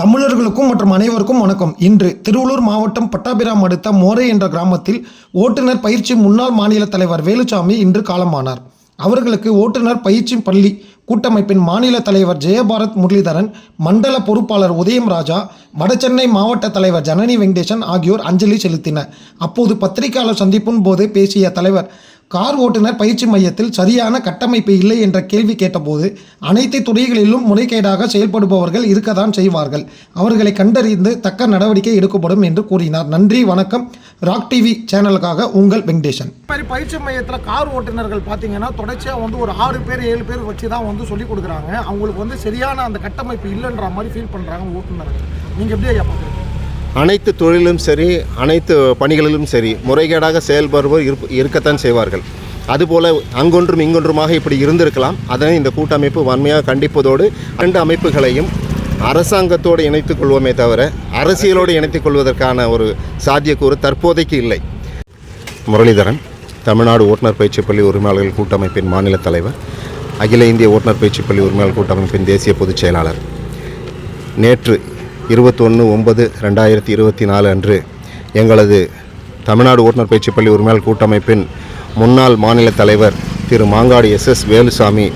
தமிழர்களுக்கும் மற்றும் அனைவருக்கும் வணக்கம். இன்று திருவள்ளூர் மாவட்டம் பட்டாபிராம் அடுத்த மோரே என்ற கிராமத்தில் ஓட்டுநர் பயிற்சி முன்னாள் மாநில தலைவர் வேலுசாமி இன்று காலமானார். அவர்களுக்கு ஓட்டுநர் பயிற்சி பள்ளி கூட்டமைப்பின் மாநில தலைவர் ஜெயபாரத் முரளிதரன் மண்டல பொறுப்பாளர் உதயம் ராஜா வடசென்னை மாவட்ட தலைவர் ஜனனி வெங்கடேசன் ஆகியோர் அஞ்சலி செலுத்தினர். அப்போது பத்திரிகையாளர் சந்திப்பின் போது பேசிய தலைவர் கார் ஓட்டுநர் பயிற்சி மையத்தில் சரியான கட்டமைப்பு இல்லை என்ற கேள்வி கேட்டபோது அனைத்து துறைகளிலும் முறைகேடாக செயல்படுபவர்கள் இருக்கதான் செய்வார்கள். அவர்களை கண்டறிந்து தக்க நடவடிக்கை எடுக்கப்படும் என்று கூறினார். நன்றி வணக்கம். ராக் டிவி சேனலுக்காக உங்கள் வெங்கடேசன். மாதிரி பயிற்சி மையத்தில் கார் ஓட்டுநர்கள் பார்த்தீங்கன்னா தொடர்ச்சியாக வந்து ஒரு ஆறு பேர் ஏழு பேர் வச்சு தான் வந்து சொல்லி கொடுக்குறாங்க. அவங்களுக்கு வந்து சரியான அந்த கட்டமைப்பு இல்லைன்ற மாதிரி ஃபீல் பண்ணுறாங்க ஓட்டுநர்கள். நீங்கள் எப்படி ஐயா பார்க்குறீங்க அனைத்து தொழிலும் சரி அனைத்து பணிகளிலும் சரி முறைகேடாக செயல்படுவோர் இருப் இருக்கத்தான் செய்வார்கள். அதுபோல் அங்கொன்றும் இங்கொன்றுமாக இப்படி இருந்திருக்கலாம். அதனை இந்த கூட்டமைப்பு வன்மையாக கண்டிப்பதோடு இரண்டு அமைப்புகளையும் அரசாங்கத்தோடு இணைத்துக் கொள்வோமே தவிர அரசியலோடு இணைத்துக் கொள்வதற்கான ஒரு சாத்தியக்கூறு தற்போதைக்கு இல்லை. முரளிதரன் தமிழ்நாடு ஓட்டுநர் பயிற்சி பள்ளி உரிமையாளர்கள் கூட்டமைப்பின் மாநில தலைவர் அகில இந்திய ஓட்டுநர் பயிற்சி பள்ளி உரிமையாளர் கூட்டமைப்பின் தேசிய பொதுச் செயலாளர். நேற்று இருபத்தொன்று ஒன்பது ரெண்டாயிரத்தி இருபத்தி நாலு அன்று எங்களது தமிழ்நாடு ஓட்டுநர் பயிற்சி பள்ளி உரிமையாளர் கூட்டமைப்பின் முன்னாள் மாநில தலைவர் திரு மாங்காடு எஸ் எஸ் வேலுசாமி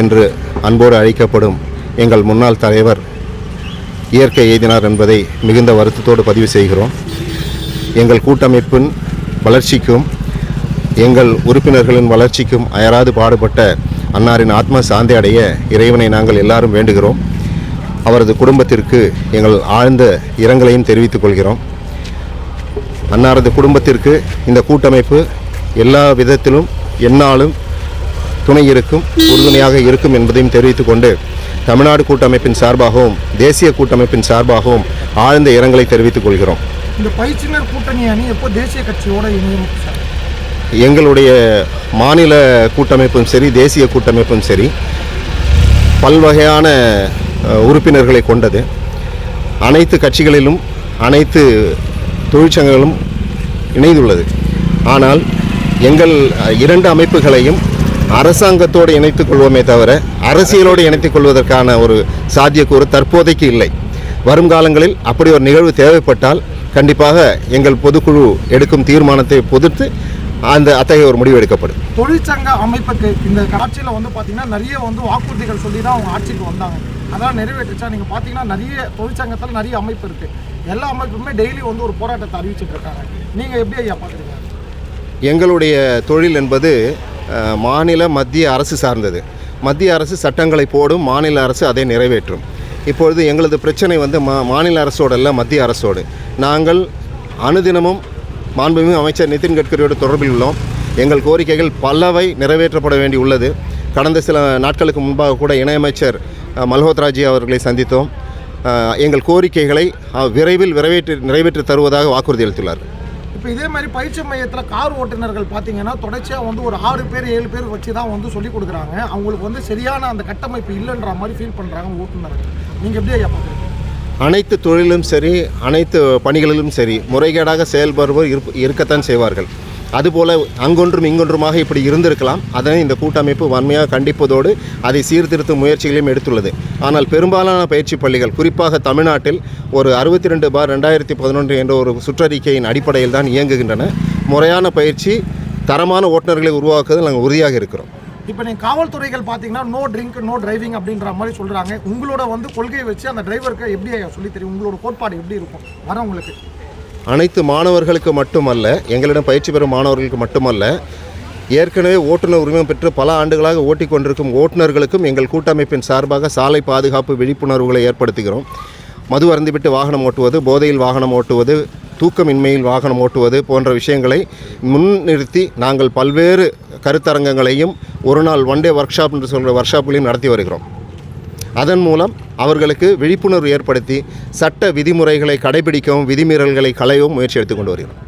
என்று அன்போடு அழைக்கப்படும் எங்கள் முன்னாள் தலைவர் இயற்கை எய்தினார் என்பதை மிகுந்த வருத்தத்தோடு பதிவு செய்கிறோம். எங்கள் கூட்டமைப்பின் வளர்ச்சிக்கும் எங்கள் உறுப்பினர்களின் வளர்ச்சிக்கும் அயராது பாடுபட்ட அன்னாரின் ஆத்ம சாந்தி அடைய இறைவனை நாங்கள் எல்லாரும் வேண்டுகிறோம். அவரது குடும்பத்திற்கு எங்கள் ஆழ்ந்த இரங்கலையும் தெரிவித்துக் கொள்கிறோம். அன்னாரது குடும்பத்திற்கு இந்த கூட்டமைப்பு எல்லா விதத்திலும் எந்நாளும் துணை இருக்கும் உறுதுணையாக இருக்கும் என்பதையும் தெரிவித்துக் கொண்டு தமிழ்நாடு கூட்டமைப்பின் சார்பாகவும் தேசிய கூட்டமைப்பின் சார்பாகவும் ஆழ்ந்த இரங்கலை தெரிவித்துக் கொள்கிறோம். இந்த பயிற்சியினர் கூட்டணி அணி எப்போ தேசிய கட்சியோட இணையும் எங்களுடைய மாநில கூட்டமைப்பும் சரி தேசிய கூட்டமைப்பும் சரி பல்வகையான உறுப்பினர்களை கொண்டது. அனைத்து கட்சிகளிலும் அனைத்து தொழிற்சங்கங்களும் இணைந்துள்ளது. ஆனால் எங்கள் இரண்டு அமைப்புகளையும் அரசாங்கத்தோடு இணைத்துக் கொள்வோமே தவிர அரசியலோடு இணைத்துக் கொள்வதற்கான ஒரு சாத்தியக்கூறு தற்போதைக்கு இல்லை. வருங்காலங்களில் அப்படி ஒரு நிகழ்வு தேவைப்பட்டால் கண்டிப்பாக எங்கள் பொதுக்குழு எடுக்கும் தீர்மானத்தை பொறுத்து அந்த அத்தகைய ஒரு முடிவு எடுக்கப்படும். தொழிற்சங்க அமைப்புக்கு இந்த ஆட்சியில் வந்து பார்த்தீங்கன்னா நிறைய வந்து வாக்குறுதிகள் சொல்லி தான் அவங்க ஆட்சிக்கு வந்தாங்க. அதெல்லாம் நிறைவேற்றுச்சா? நீங்கள் பார்த்தீங்கன்னா நிறைய தொழிற்சங்கத்தில் நிறைய அமைப்பு இருக்குது எல்லா அமைப்புமே டெய்லி வந்து ஒரு போராட்டத்தை அறிவிச்சுட்டு இருக்காங்க. நீங்கள் எப்படி ஐயா பார்க்குறீங்க எங்களுடைய தொழில் என்பது மாநில மத்திய அரசு சார்ந்தது. மத்திய அரசு சட்டங்களை போடும் மாநில அரசு அதை நிறைவேற்றும். இப்பொழுது எங்களது பிரச்சனை வந்து மா மாநில அரசோடு அல்ல மத்திய அரசோடு. நாங்கள் அனுதினமும் மாண்புமிகு அமைச்சர் நிதின் கட்கரியோடு தொடர்பில் உள்ளோம். எங்கள் கோரிக்கைகள் பலவை நிறைவேற்றப்பட வேண்டி உள்ளது. கடந்த சில நாட்களுக்கு முன்பாக கூட இணையமைச்சர் மல்ஹோத்ராஜி அவர்களை சந்தித்தோம். எங்கள் கோரிக்கைகளை விரைவில் நிறைவேற்றி நிறைவேற்றி தருவதாக வாக்குறுதி அளித்துள்ளார். இப்போ இதே மாதிரி பயிற்சி மையத்தில் கார் ஓட்டுநர்கள் பார்த்தீங்கன்னா தொடர்ச்சியாக வந்து ஒரு ஆறு பேர் ஏழு பேர் வச்சு தான் வந்து சொல்லி கொடுக்குறாங்க. அவங்களுக்கு வந்து சரியான அந்த கட்டமைப்பு இல்லைன்ற மாதிரி ஃபீல் பண்ணுறாங்க ஓட்டுநர்கள். நீங்கள் எப்படி ஐயா பார்க்குறீங்க அனைத்து தொழிலும் சரி அனைத்து பணிகளிலும் சரி முறைகேடாக செயல்படுவோர் இருப்ப இருக்கத்தான் செய்வார்கள். அதுபோல் அங்கொன்றும் இங்கொன்றுமாக இப்படி இருந்திருக்கலாம். அதனை இந்த கூட்டமைப்பு வன்மையாக கண்டிப்பதோடு அதை சீர்திருத்தும் முயற்சிகளையும் எடுத்துள்ளது. ஆனால் பெரும்பாலான பயிற்சி பள்ளிகள் குறிப்பாக தமிழ்நாட்டில் ஒரு அறுபத்தி ரெண்டு பார் ரெண்டாயிரத்தி பதினொன்று என்ற ஒரு சுற்றறிக்கையின் அடிப்படையில் தான் இயங்குகின்றன. முறையான பயிற்சி தரமான ஓட்டுநர்களை உருவாக்குவதில் நாங்கள் உறுதியாக இருக்கிறோம். இப்போ நீங்கள் காவல்துறைகள் பார்த்தீங்கன்னா நோ ட்ரிங்க் நோ டிரைவிங் அப்படின்ற மாதிரி சொல்கிறாங்க உங்களோட வந்து கொள்கையை வச்சு அந்த டிரைவருக்கு எப்படி சொல்லி தெரியும்? உங்களோட கோட்பாடு எப்படி இருக்கும்? வரவங்களுக்கு. அனைத்து மாணவர்களுக்கு மட்டுமல்ல எங்களிடம் பயிற்சி பெறும் மாணவர்களுக்கு மட்டுமல்ல ஏற்கனவே ஓட்டுநர் உரிமம் பெற்று பல ஆண்டுகளாக ஓட்டிக் கொண்டிருக்கும் ஓட்டுநர்களுக்கும் எங்கள் கூட்டமைப்பின் சார்பாக சாலை பாதுகாப்பு விழிப்புணர்வுகளை ஏற்படுத்துகிறோம். மது அருந்திவிட்டு வாகனம் ஓட்டுவது போதையில் வாகனம் ஓட்டுவது தூக்கமின்மையில் வாகனம் ஓட்டுவது போன்ற விஷயங்களை முன்னிறுத்தி நாங்கள் பல்வேறு கருத்தரங்கங்களையும் ஒரு நாள் ஒன் டே ஒர்க் ஷாப் என்று சொல்கிற ஒர்க் ஷாப்புகளையும் நடத்தி வருகிறோம். அதன் மூலம் அவர்களுக்கு விழிப்புணர்வு ஏற்படுத்தி சட்ட விதிமுறைகளை கடைபிடிக்கவும் விதிமீறல்களை களையவும் முயற்சி எடுத்துக்கொண்டு வருகிறோம்.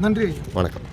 நன்றி. வணக்கம்.